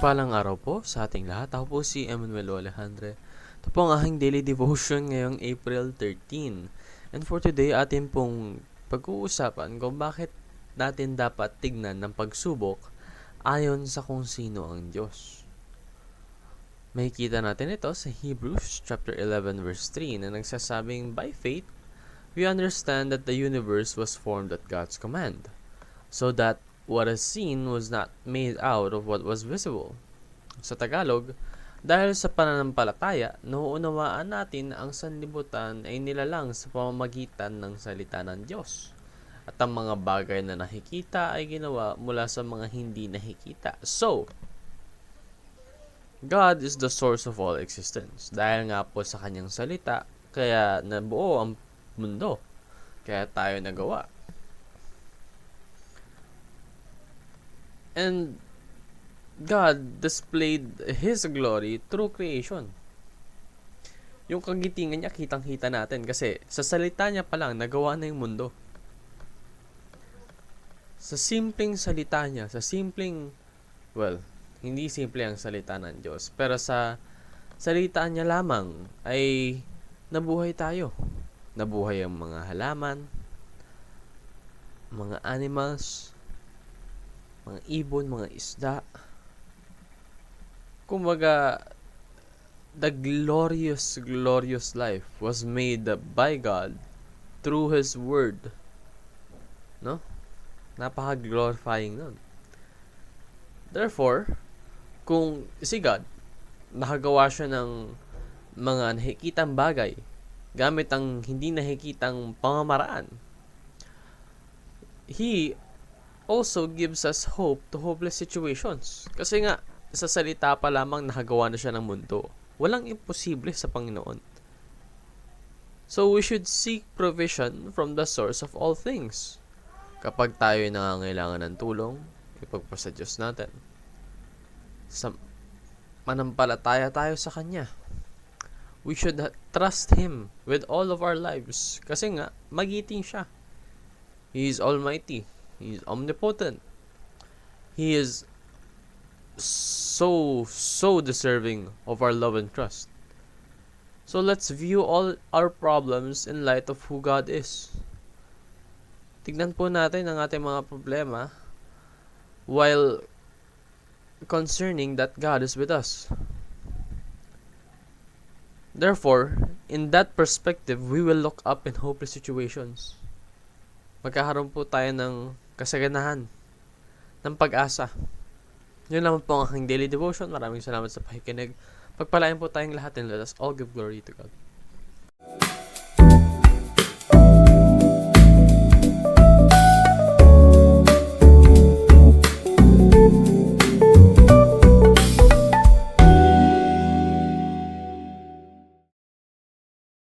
Mapagpalang araw po sa ating lahat. Ako po si Emmanuel Alejandre. Ito po ang aking daily devotion ngayong April 13. And for today, atin pong pag-uusapan kung bakit natin dapat tignan ng pagsubok ayon sa kung sino ang Diyos. Makikita natin ito sa Hebrews chapter 11 verse 3 na nagsasabing, By faith, we understand that the universe was formed at God's command, so that what is seen was not made out of what was visible. Sa Tagalog, dahil sa pananampalataya, nauunawaan natin na ang sanlibutan ay nilalang sa pamamagitan ng salita ng Diyos. At ang mga bagay na nakikita ay ginawa mula sa mga hindi nakikita. So, God is the source of all existence. Dahil nga po sa kanyang salita, kaya nabuo ang mundo. Kaya tayo nagawa. And God displayed His glory through creation. Yung kagitingan niya, kitang-kita natin kasi sa salita niya pa lang, nagawa na yung mundo. Sa simpleng salita niya, sa simpleng, well, hindi simple ang salita ng Diyos, pero sa salita niya lamang ay nabuhay tayo. Nabuhay ang mga halaman, mga animals, mga ibon, mga isda. Kumbaga, the glorious, glorious life was made by God through His Word. No? Napaka-glorifying nun. Therefore, kung si God, nakagawa siya ng mga nakikitang bagay gamit ang hindi nakikitang pamamaraan, He also gives us hope to hopeless situations. Kasi nga, sa salita pa lamang nakagawa na siya ng mundo. Walang imposible sa Panginoon. So we should seek provision from the source of all things. Kapag tayo ay nangangailangan ng tulong, ipagpasa Diyos natin. Sa manampalataya tayo sa Kanya. We should trust Him with all of our lives. Kasi nga, magiting siya. He is almighty. He is omnipotent. He is so, so deserving of our love and trust. So let's view all our problems in light of who God is. Tignan po natin ang ating mga problema while concerning that God is with us. Therefore, in that perspective, we will look up in hopeless situations. Magkakaroon po tayo ng kasaganahan, ng pag-asa. Yun naman po ang aking daily devotion. Maraming salamat sa pakikinig. Pagpalain po tayong lahat and let us all give glory to God.